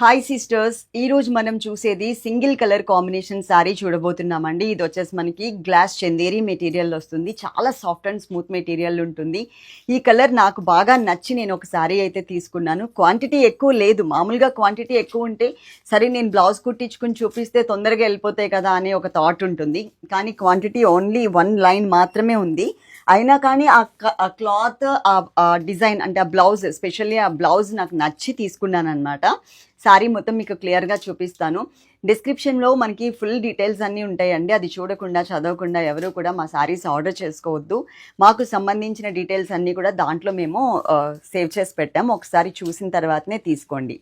Hi sisters ఈ రోజు మనం చూసేది సింగిల్ కలర్ కాంబినేషన్ శారీ చూడబోతున్నామండి. ఇది వచ్చేసి మనకి గ్లాస్ చందేరి మెటీరియల్ వస్తుంది. చాలా సాఫ్ట్ అండ్ స్మూత్ మెటీరియల్ ఉంటుంది. ఈ కలర్ నాకు బాగా నచ్చి నేను ఒక శారీ అయితే తీసుకున్నాను. క్వాంటిటీ ఎక్కువ లేదు. మామూలుగా క్వాంటిటీ ఎక్కువ ఉంటే సరే నేను బ్లౌజ్ కుట్టించుకుని చూపిస్తే తొందరగా వెళ్ళిపోతాయి కదా అనే ఒక థాట్ ఉంటుంది. కానీ క్వాంటిటీ ఓన్లీ వన్ లైన్ మాత్రమే ఉంది. అయినా కానీ ఆ ఆ క్లాత్ ఆ డిజైన్ అంటే ఆ బ్లౌజ్ స్పెషల్లీ ఆ బ్లౌజ్ నాకు నచ్చి తీసుకున్నాను అనమాట శారీ మొత్తం మీకు క్లియర్గా చూపిస్తాను. డిస్క్రిప్షన్లో మనకి ఫుల్ డీటెయిల్స్ అన్నీ ఉంటాయండి. అది చూడకుండా చదవకుండా ఎవరు కూడా మా శారీస్ ఆర్డర్ చేసుకోవద్దు. మాకు సంబంధించిన డీటెయిల్స్ అన్నీ కూడా దాంట్లో మేము సేవ్ చేసి పెట్టాము ఒకసారి చూసిన తర్వాతనే తీసుకోండి.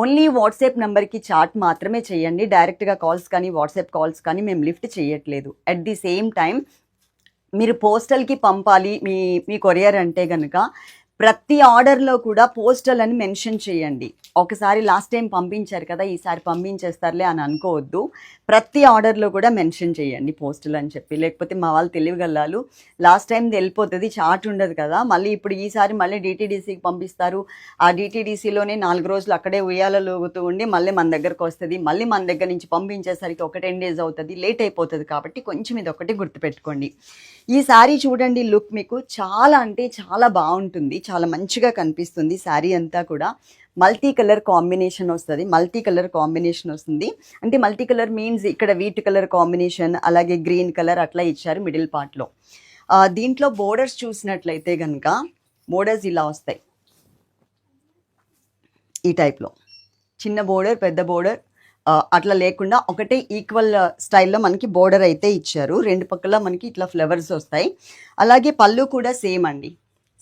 ఓన్లీ వాట్సాప్ నెంబర్కి చాట్ మాత్రమే చేయండి. డైరెక్ట్గా కాల్స్ కానీ వాట్సాప్ కాల్స్ కానీ మేము లిఫ్ట్ చేయట్లేదు. అట్ ది సేమ్ టైం మీరు పోస్టల్కి పంపాలి మీ మీ కొరియర్ అంటే కనుక ప్రతి ఆర్డర్లో కూడా పోస్టల్ అని మెన్షన్ చేయండి. ఒకసారి లాస్ట్ టైం పంపించారు కదా ఈసారి పంపించేస్తారులే అని అనుకోవద్దు. ప్రతి ఆర్డర్లో కూడా మెన్షన్ చేయండి పోస్టల్ అని చెప్పి. లేకపోతే మా వాళ్ళు తెలియగలరు లాస్ట్ టైం వెళ్ళిపోతుంది చార్ట్ ఉండదు కదా. మళ్ళీ ఇప్పుడు ఈసారి మళ్ళీ డిటీడీసీకి పంపిస్తారు. ఆ డిటీడీసీలోనే నాలుగు రోజులు అక్కడే ఉయ్యాలలోగుతూ ఉండి మళ్ళీ మన దగ్గరకు వస్తుంది. మళ్ళీ మన దగ్గర నుంచి పంపించేసరికి ఒక టెన్ డేస్ అవుతుంది లేట్ అయిపోతుంది కాబట్టి కొంచెం ఇది ఒకటి గుర్తుపెట్టుకోండి. ఈ శారీ చూడండి లుక్ మీకు చాలా అంటే చాలా బాగుంటుంది. చాలా చాలా మంచిగా కనిపిస్తుంది. శారీ అంతా కూడా మల్టీ కలర్ కాంబినేషన్ వస్తుంది. మల్టీ కలర్ కాంబినేషన్ వస్తుంది. అంటే మల్టీ కలర్ మీన్స్ ఇక్కడ వీట్ కలర్ కాంబినేషన్ అలాగే గ్రీన్ కలర్ అట్లా ఇచ్చారు మిడిల్ పార్ట్లో దీంట్లో బోర్డర్స్ చూసినట్లయితే కనుక బోర్డర్స్ ఇలా వస్తాయి. ఈ టైప్లో చిన్న బోర్డర్ పెద్ద బోర్డర్ అట్లా లేకుండా ఒకటే ఈక్వల్ స్టైల్లో మనకి బోర్డర్ అయితే ఇచ్చారు. రెండు పక్కల మనకి ఇట్లా ఫ్లవర్స్ వస్తాయి. అలాగే పళ్ళు కూడా సేమ్ అండి.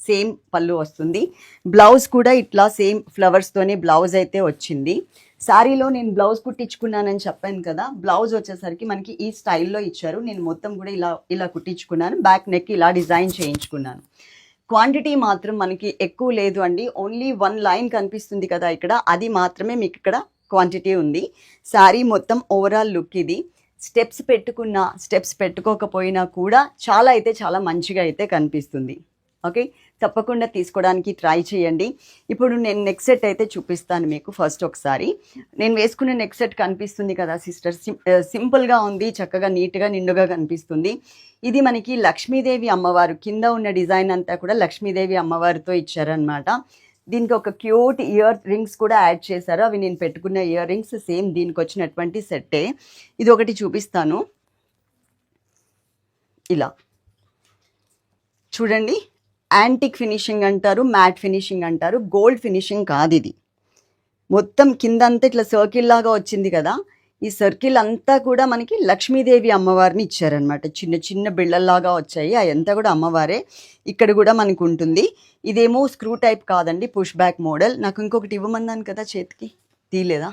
సేమ్ పళ్ళు వస్తుంది. బ్లౌజ్ కూడా ఇట్లా సేమ్ ఫ్లవర్స్తోనే బ్లౌజ్ అయితే వచ్చింది. శారీలో నేను బ్లౌజ్ కుట్టించుకున్నానని చెప్పాను కదా బ్లౌజ్ వచ్చేసరికి మనకి ఈ స్టైల్లో ఇచ్చారు. నేను మొత్తం కూడా ఇలా ఇలా కుట్టించుకున్నాను. బ్యాక్ నెక్ ఇలా డిజైన్ చేయించుకున్నాను. క్వాంటిటీ మాత్రం మనకి ఎక్కువ లేదు అండి. ఓన్లీ వన్ లైన్ కనిపిస్తుంది కదా ఇక్కడ. అది మాత్రమే మీకు ఇక్కడ క్వాంటిటీ ఉంది. శారీ మొత్తం ఓవరాల్ లుక్ ఇది. స్టెప్స్ పెట్టుకున్న స్టెప్స్ పెట్టుకోకపోయినా కూడా చాలా అయితే చాలా మంచిగా అయితే కనిపిస్తుంది. ఓకే? తప్పకుండా తీసుకోవడానికి ట్రై చేయండి. ఇప్పుడు నేను నెక్ సెట్ అయితే చూపిస్తాను మీకు ఫస్ట్ ఒకసారి. నేను వేసుకున్న నెక్ సెట్ కనిపిస్తుంది కదా సిస్టర్. సింపుల్గా ఉంది చక్కగా నీట్గా నిండుగా కనిపిస్తుంది. ఇది మనకి లక్ష్మీదేవి అమ్మవారు కింద ఉన్న డిజైన్ అంతా కూడా లక్ష్మీదేవి అమ్మవారితో ఇచ్చారనమాట దీనికి ఒక క్యూట్ ఇయర్ రింగ్స్ కూడా యాడ్ చేశారు. అవి నేను పెట్టుకున్న ఇయర్ రింగ్స్ సేమ్ దీనికి వచ్చినటువంటి సెట్టే. ఇది ఒకటి చూపిస్తాను. ఇలా. చూడండి. యాంటిక్ ఫినిషింగ్ అంటారు మ్యాట్ ఫినిషింగ్ అంటారు గోల్డ్ ఫినిషింగ్ కాదు ఇది. మొత్తం కిందంతా ఇట్లా సర్కిల్ లాగా వచ్చింది కదా ఈ సర్కిల్ అంతా కూడా మనకి లక్ష్మీదేవి అమ్మవారిని ఇచ్చారనమాట చిన్న చిన్న బిళ్ళల్లాగా వచ్చాయి అదంతా కూడా అమ్మవారే. ఇక్కడ కూడా మనకు ఉంటుంది. ఇదేమో స్క్రూ టైప్ కాదండి పుష్ బ్యాక్ మోడల్. నాకు ఇంకొకటి ఇవ్వమన్నాను కదా చేతికి. తీయలేదా?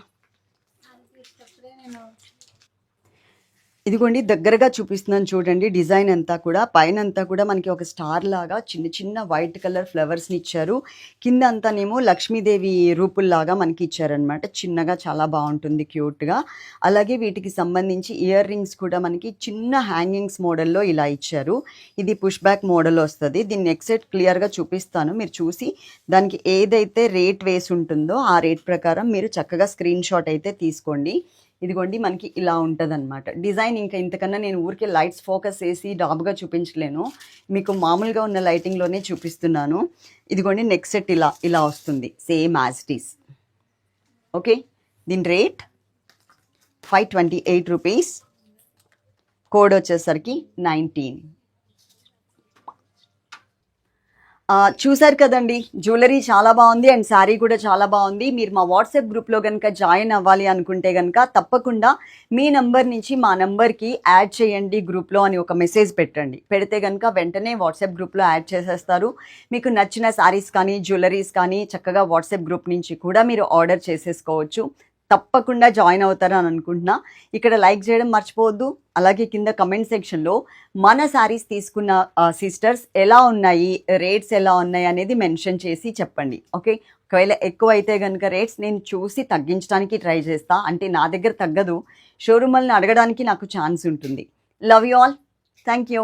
ఇదిగోండి దగ్గరగా చూపిస్తున్నాను చూడండి డిజైన్ అంతా కూడా. పైన అంతా కూడా మనకి ఒక స్టార్ లాగా చిన్న చిన్న వైట్ కలర్ ఫ్లవర్స్ని ఇచ్చారు. కింద అంతానేమో లక్ష్మీదేవి రూపుల్లాగా మనకి ఇచ్చారనమాట చిన్నగా చాలా బాగుంటుంది క్యూట్గా అలాగే వీటికి సంబంధించి ఇయర్ రింగ్స్ కూడా మనకి చిన్న హ్యాంగింగ్స్ మోడల్లో ఇలా ఇచ్చారు. ఇది పుష్ బ్యాక్ మోడల్ వస్తుంది. దీన్ని ఎక్సెట్ క్లియర్గా చూపిస్తాను. మీరు చూసి దానికి ఏదైతే రేట్ వేసి ఉంటుందో ఆ రేట్ ప్రకారం మీరు చక్కగా స్క్రీన్ షాట్ అయితే తీసుకోండి. ఇదిగోండి మనకి ఇలా ఉంటుంది అనమాట డిజైన్ ఇంకా ఇంతకన్నా నేను ఊరికే లైట్స్ ఫోకస్ చేసి డాబ్గా చూపించలేను. మీకు మామూలుగా ఉన్న లైటింగ్లోనే చూపిస్తున్నాను. ఇదిగోండి నెక్స్ట్ సెట్ ఇలా ఇలా వస్తుంది. Same as it okay? దీని rate five twenty eight rupees. Code వచ్చేసరికి నైన్టీన్. చూసారు కదండి జ్యువెలరీ చాలా బాగుంది అండ్ శారీ కూడా చాలా బాగుంది. మీరు మా వాట్సాప్ గ్రూప్లో కనుక జాయిన్ అవ్వాలి అనుకుంటే కనుక తప్పకుండా మీ నంబర్ నుంచి మా నంబర్కి యాడ్ చేయండి గ్రూప్లో అని ఒక మెసేజ్ పెట్టండి. పెడితే కనుక వెంటనే వాట్సాప్ గ్రూప్లో యాడ్ చేసేస్తారు. మీకు నచ్చిన శారీస్ కానీ జ్యువెలరీస్ కానీ చక్కగా వాట్సాప్ గ్రూప్ నుంచి కూడా మీరు ఆర్డర్ చేసేసుకోవచ్చు. తప్పకుండా జాయిన్ అవుతారని అనుకుంటున్నా. ఇక్కడ లైక్ చేయడం మర్చిపోవద్దు. అలాగే కింద కమెంట్ సెక్షన్లో మన శారీస్ తీసుకున్న సిస్టర్స్ ఎలా ఉన్నాయి రేట్స్ ఎలా ఉన్నాయి అనేది మెన్షన్ చేసి చెప్పండి. ఓకే ఒకవేళ ఎక్కువ అయితే కనుక రేట్స్ నేను చూసి తగ్గించడానికి ట్రై చేస్తా. అంటే నా దగ్గర తగ్గదు. షోరూమ్ వాళ్ళని అడగడానికి నాకు ఛాన్స్ ఉంటుంది. Love you all thank you